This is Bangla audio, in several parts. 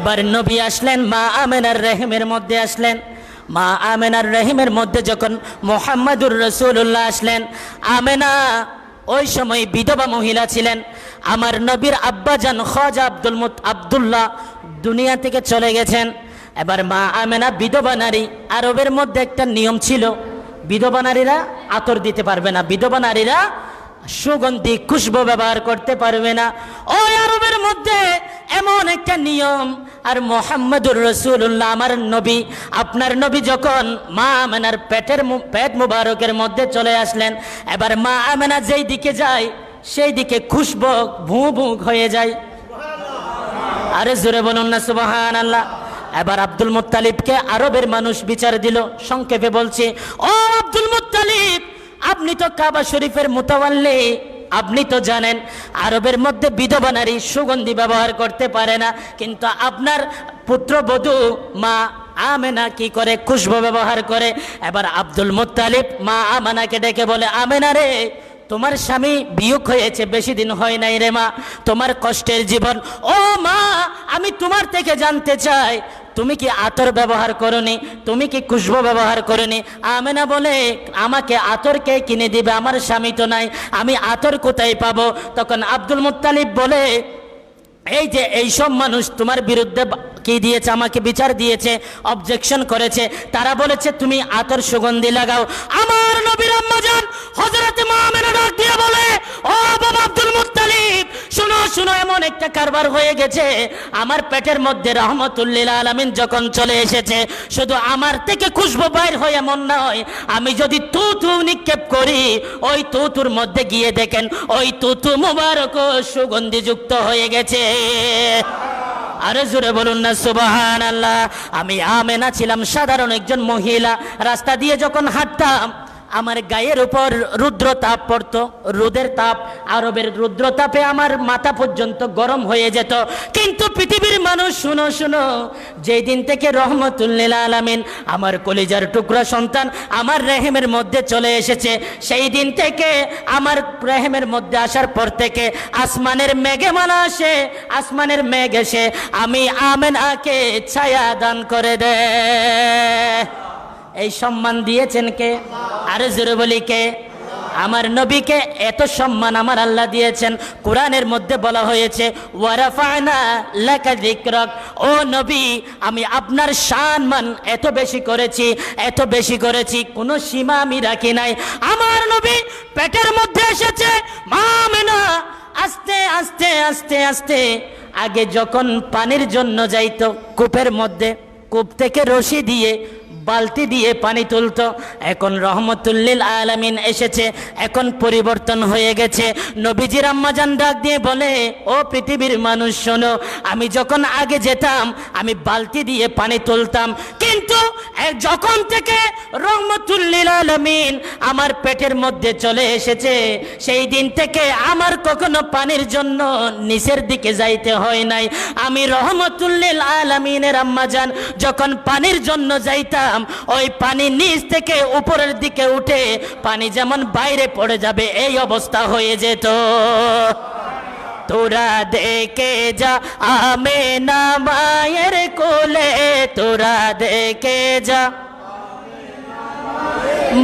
এবার নবী আসলেন, মা আমেনার রেহেমের মধ্যে আসলেন। মা আমেনার রহিমের মধ্যে যখন মোহাম্মদুর রসুল্লাহ আসলেন, আমেনা ওই সময় বিধবা মহিলা ছিলেন। আমার নবীর আব্বাজান খজা আব্দুল মুত আবদুল্লাহ দুনিয়া থেকে চলে গেছেন। এবার মা আমেনা বিধবা নারী, আরবের মধ্যে একটা নিয়ম ছিল, বিধবা নারীরা আতর দিতে পারবে না, বিধবা নারীরা সুগন্ধি খুশবু ব্যবহার করতে পারবে না। ওই আরবের মধ্যে এমন একটা নিয়ম, আর মোহাম্মদুর রসুল্লাহ আমার নবী, আপনার নবী যখন মা আমেনার পেটের পেট মুবারকের মধ্যে চলে আসলেন, এবার মা আমেনা যেই দিকে যায়, সেই দিকে খুশবু ভু ভু হয়ে যায়। আরে জোরে বলুন না সুবাহান আল্লাহ এবার আব্দুল মুত্তালিবকে আরবের মানুষ বিচার দিল, সংক্ষেপে বলছে, ও আব্দুল মুত্তালিব আপনি তো কাবা শরীফের মোতাবাল্লি। আপনি তো জানেন, আরবের মধ্যে বিধবা নারী সুগন্ধি ব্যবহার করতে পারে না। কিন্তু আপনার পুত্রবধূ মা আমেনা কি করে খুশবু ব্যবহার করে? এবার আব্দুল মুত্তালিব মা আমানাকে ডেকে বলে, আমেনা রে, তোমার স্বামী বিয়োগ হয়েছে, বেশি দিন হয় নাই রে মা। তোমার কষ্টের জীবন। ও মা, আমি তোমার থেকে জানতে চাই তুমি কি আতর ব্যবহার করনি? তুমি কি খুশবু ব্যবহার করনি? আমেনা বলে, আমাকে আতর কে কিনে দিবে? আমার স্বামী তো নাই। আমি আতর কোথায় পাবো? তখন আব্দুল মুতালিব বলে, এই যে এইসব মানুষ তোমার বিরুদ্ধে কি দিয়েছে, আমাকে বিচার দিয়েছে অবজেকশন করেছে, তারা বলেছে, তুমি আতর সুগন্ধি লাগাও। আমার নবীর আম্মাজান হযরতে মুআমিনা ডাক দিয়ে বলে, ও বাবা আব্দুল মুত্তালিব, শুনো শুনো, এমন একটা কারবার হয়ে গেছে। আমার পেটের মধ্যে রহমতুল্লিল আলামিন যখন চলে এসেছে, শুধু আমার থেকে খুশবু বাইর হয় এমন নয়, আমি যদি তু তু নিক্ষেপ করি, ওই তুতুর মধ্যে গিয়ে দেখেন, ওই তুতু মুবারক সুগন্ধিযুক্ত হয়ে গেছে। আরে জোরে বলুন না সুবাহান আল্লাহ আমি আমেনা ছিলাম, সাধারণ একজন মহিলা। রাস্তা দিয়ে যখন হাঁটতাম আমার গায়ের উপর রুদ্র তাপ পড়তো, রোদের তাপ, আরবের রুদ্র তাপে আমার মাথা পর্যন্ত গরম হয়ে যেত। কিন্তু পৃথিবীর মানুষ, শুনো শুনো, যেই দিন থেকে রহমতুল্লিল আলামিন আমার কলিজার টুকরা সন্তান আমার রেহেমের মধ্যে চলে এসেছে, সেই দিন থেকে আমার রেহেমের মধ্যে আসার পর থেকে আসমানের মেঘে মানা আসে, আসমানের মেঘ এসে আমি আমেনাকে ছায়া দান করে দে। এই সম্মান দিয়েছেন কে? আরে জোরে বলি কে? আমার নবীকে এত সম্মান আমার আল্লাহ দিয়েছেন। কোরআনের মধ্যে বলা হয়েছে যিকরাক। ও নবী, আমি আপনার সম্মান এত বেশি করেছি, এত বেশি করেছি, কোনো সীমা আমি রাখি নাই। আমার নবী পেটের মধ্যে এসেছে, মা আমেনা, আস্তে আস্তে আস্তে আস্তে। আগে যখন পানির জন্য যাইতো, কূপের মধ্যে, কূপ থেকে রশি দিয়ে বালতি দিয়ে পানি তুলতো। এখন রহমতুল্লিল আলামিন এসেছে, এখন পরিবর্তন হয়ে গেছে। নবীজির আম্মাজান ডাক দিয়ে বলে, ও পৃথিবীর মানুষ, শোনো, আমি যখন আগে যেতাম, আমি বালতি দিয়ে পানি তুলতাম। কিন্তু যখন থেকে রহমতুল্লিল আলামিন আমার পেটের মধ্যে চলে এসেছে, সেই দিন থেকে আমার কখনো পানির জন্য নিচের দিকে যাইতে হয় নাই। আমি রহমতুল্লিল আলামিনের আম্মাজান যখন পানির জন্য যাইতাম ওই পানি নিচ থেকে উপরের দিকে উঠে পানি যেমন বাইরে পড়ে যাবে, এই অবস্থা হয়ে যেত। তোরা দেখে যা, আমে না মায়ের কোলে। তোরা দেখে যা।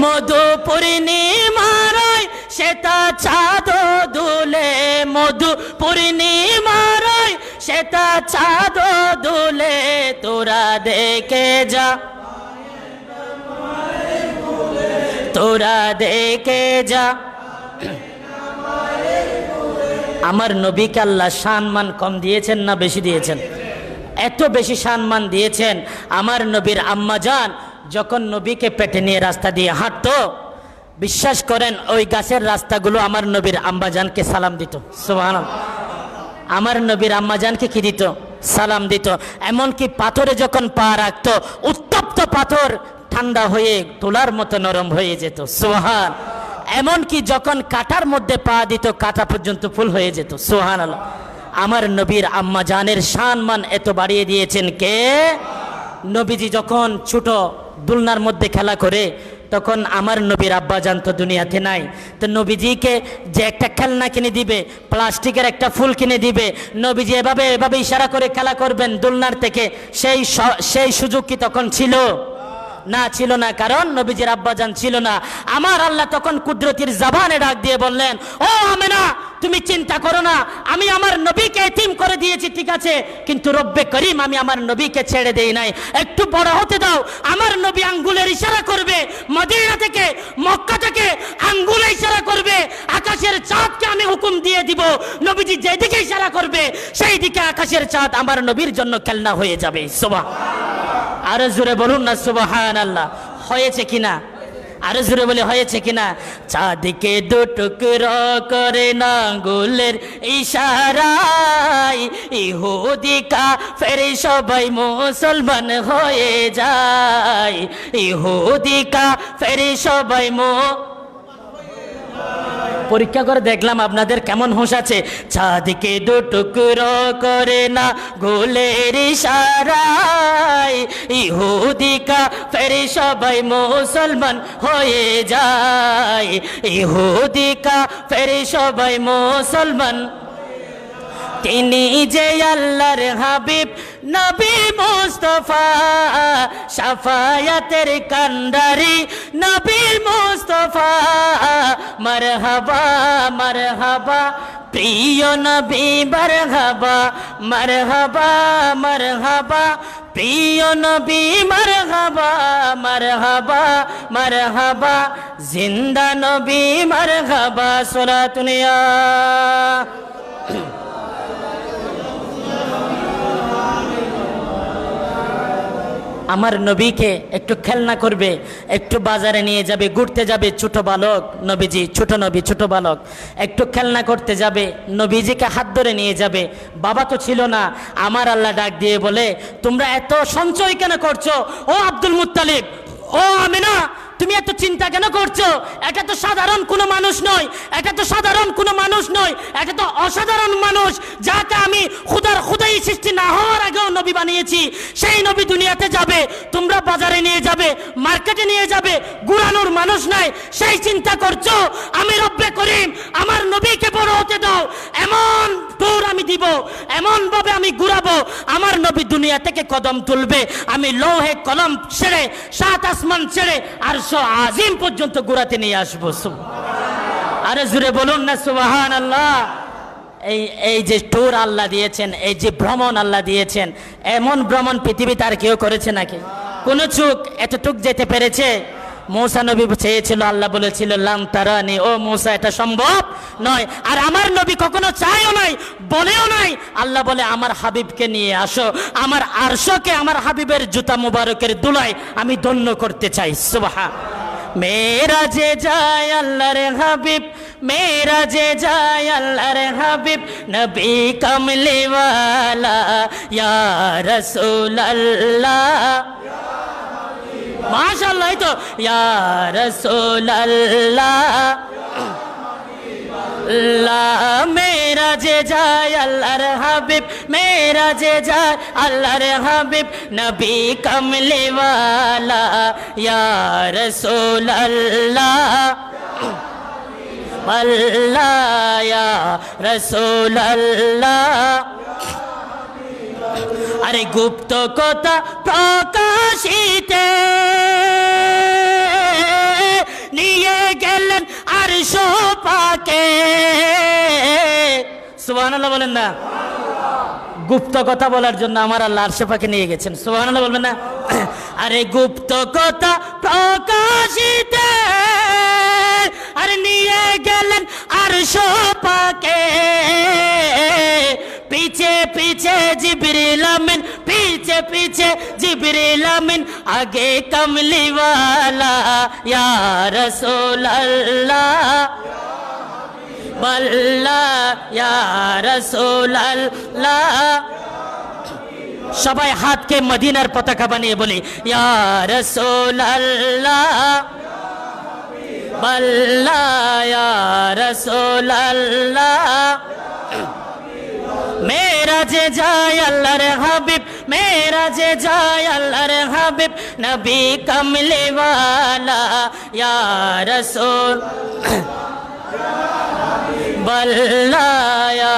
মধু পূর্ণিমারায় সেটা চাঁদ দুলে। মধু পূর্ণিমারায় সেটা চাঁদ দুলে। তোরা দেখে যা। তোরা দেখে যা। আমার নবীকে আল্লাহ সম্মান কম দিয়েছেন না বেশি দিয়েছেন? এত বেশি সম্মান দিয়েছেন আমার নবীর আম্মা যান যখন নবীকে পেটে নিয়ে রাস্তা দিয়ে হাঁটতো, বিশ্বাস করেন ওই গাছের রাস্তাগুলো আমার নবীর আম্বাজানকে সালাম দিত। সুবহান আমার নবীর আম্মাজানকে কি দিত? সালাম দিত। এমনকি পাথরে যখন পা রাখতো, উত্তপ্ত পাথর ঠান্ডা হয়ে তোলার মতো নরম হয়ে যেত। সোহান, এমনকি যখন কাটার মধ্যে পা দিত, কাটা পর্যন্ত ফুল হয়ে যেত। সোহান আমার নবীর আম্মা জানের সম্মান এত বাড়িয়ে দিয়েছেন কে? নবীজি যখন ছোট দুলনার মধ্যে খেলা করে, তখন আমার নবীর আব্বা জানতো দুনিয়াতে নাই। তো নবীজিকে যে একটা খেলনা কিনে দিবে, প্লাস্টিকের একটা ফুল কিনে দিবে, নবীজি এভাবে এভাবে ইশারা করে খেলা করবেন দোলনার থেকে, সেই সেই সুযোগ কি তখন ছিল? না ছিল না, কারণ নবীজির আব্বাজান ছিল না। আমার আল্লাহ তখন কুদরতির জাবানে ডাক দিয়ে বললেন, ও আমেনা তুমি চিন্তা করো না, আমি আমার নবীকে এতিম করে দিয়েছি, ঠিক আছে? কিন্তু রব্বে করিম, আমি আমার নবীকে ছেড়ে দেই নাই। একটু বড় হতে দাও, আমার নবী আঙ্গুলের ইশারা করবে, মদিনা থেকে মক্কা থেকে আঙ্গুলে ইশারা করবে, আকাশের চাঁদকে আমি হুকুম দিয়ে দিব। নবীজি যেদিকে ইশারা করবে সেই দিকে আকাশের চাঁদ আমার নবীর জন্য খেলনা হয়ে যাবে। সোবা আরও জোরে বলুন না সুবাহান আল্লাহ হয়েছে কিনা? আরও জোরে বলে, হয়েছে কিনা? চাঁদকে দু টুকরো করে না গোলের ইশারায় ইহুদিকা ফেরে সবাই মুসলমান হয়ে যায়। ইহুদিকা ফেরে সবাই মো পরীক্ষা করে দেখলাম আপনাদের কেমন হোশ আছে। চাঁদকে দু টুকরো করে না, গোলের ইশারায় ইহুদিকা ফেরে সবাই মুসলমান হয়ে যায়। ইহুদিকা ফেরে সবাই মুসলমান। তিনি যে আল্লাহর হাবিব নবী মুস্তফা সাফায়াতের কান্ডারি। নবী মুস্তফা, মারহাবা মারহাবা। প্রিয় নবী, মারহাবা মারহাবা মারহাবা। প্রিয় নবী, মারহাবা মারহাবা মারহাবা। জিন্দা নবী, মারহাবা সোরাতুনিয়া আমার নবীকে একটু খেলনা করবে, একটু বাজারে নিয়ে যাবে, ঘুরতে যাবে ছোট বালক, নবীজি, ছোট নবী, ছোট বালক। একটু খেলনা করতে যাবে, নবীজিকে হাত ধরে নিয়ে যাবে। বাবা তো ছিল না, আমার আল্লাহ ডাক দিয়ে বলে, তোমরা এত সঞ্চয় কেন করছ? ও আব্দুল মুতালিব ও আমিনা তুমি এত চিন্তা কেন করছ? এটা তো সাধারণ কোনো মানুষ নয়। এটা তো সাধারণ কোনো মানুষ নয়। এটা তো অসাধারণ মানুষ, যাকে আমি খুদার খুদাই সৃষ্টি না হওয়ার আগেও নবী বানিয়েছি। সেই নবী দুনিয়াতে যাবে, তোমরা বাজারে নিয়ে যাবে, মার্কেটে নিয়ে যাবে গুড়ানোর মানুষ নাই। সেই চিন্তা করছ, আমি রব্বে করিম, আমার নবীকে বড় হতে দাও, এমন টুর আমি দিব, এমন ভাবে আমি ঘুরাবো, আমার নবী দুনিয়া থেকে কদম তুলবে। আমি লৌহে কলম ছেড়ে, সাত আসমান ছেড়ে, আর আজিম পর্যন্ত গোড়াতে নিয়ে আসব সুব- আরে জুড়ে বলুন না সুবাহান আল্লাহ এই এই যে ট্যুর আল্লাহ দিয়েছেন, এই যে ভ্রমণ আল্লাহ দিয়েছেন, এমন ভ্রমণ পৃথিবীতে আর কেউ করেছে নাকি? কোনো চুক এতটুক যেতে পেরেছে? মৌসা নবী চেয়েছিল, আল্লাহ বলেছিল, লাম ও মৌসা, এটা সম্ভব নয়। আর আমার নবী কখনো চাইও নাই বলেও নাই। আল্লাহ বলে, আমার হাবিবকে নিয়ে আসো। আমার আরশকে, আমার হাবিবের জুতা মুবারকের দুলাই আমি ধন্য করতে চাই। সুবাহা মেরা যে যায় আল্লাহর হাবিব মেরা যে যায় আল্লাহর হাবিব, নবী কমলি ওয়ালা ইয়া রাসূল আল্লাহ মাশাআল্লাহ, এই তো। ইয়া রাসূল আল্লাহ, মেরা যে যায়, আল্লাহর হাবিব, মেরা যে যায়, আল্লাহর হাবিব, নবী কমলি ওয়ালা ইয়া রাসূল আল্লাহ আল্লাহ রাসূল আল্লাহ আরে গুপ্ত কথা প্রকাশিত নিয়ে গেলেন আর সোপাকে। সুবহানাল্লাহ বলেন না। গুপ্ত কথা বলার জন্য আমার আল্লাহ সোফাকে নিয়ে গেছেন। সুবহানাল্লাহ বলবেন না। আরে গুপ্ত কথা প্রকাশিত আর নিয়ে গেলেন আর সোপাকে। পিছে পিছে জিবরিলামে पीछे पीछे जिबरील अमीन आगे कमली वाला या रसूल अल्लाह बल्ला या रसूल अल्लाह সবাই হাতকে মদিনার পতাকা বানিয়ে বলি ইয়া রসুল আল্লাহ বল্লা ইয়া রসুল আল্লাহ মেরা যে যায় আল্লাহর হাবিব মেরাজে যায় আল্লাহর হাবিব নবী কমলিওয়ালা ইয়া রসুল বল্লা ইয়া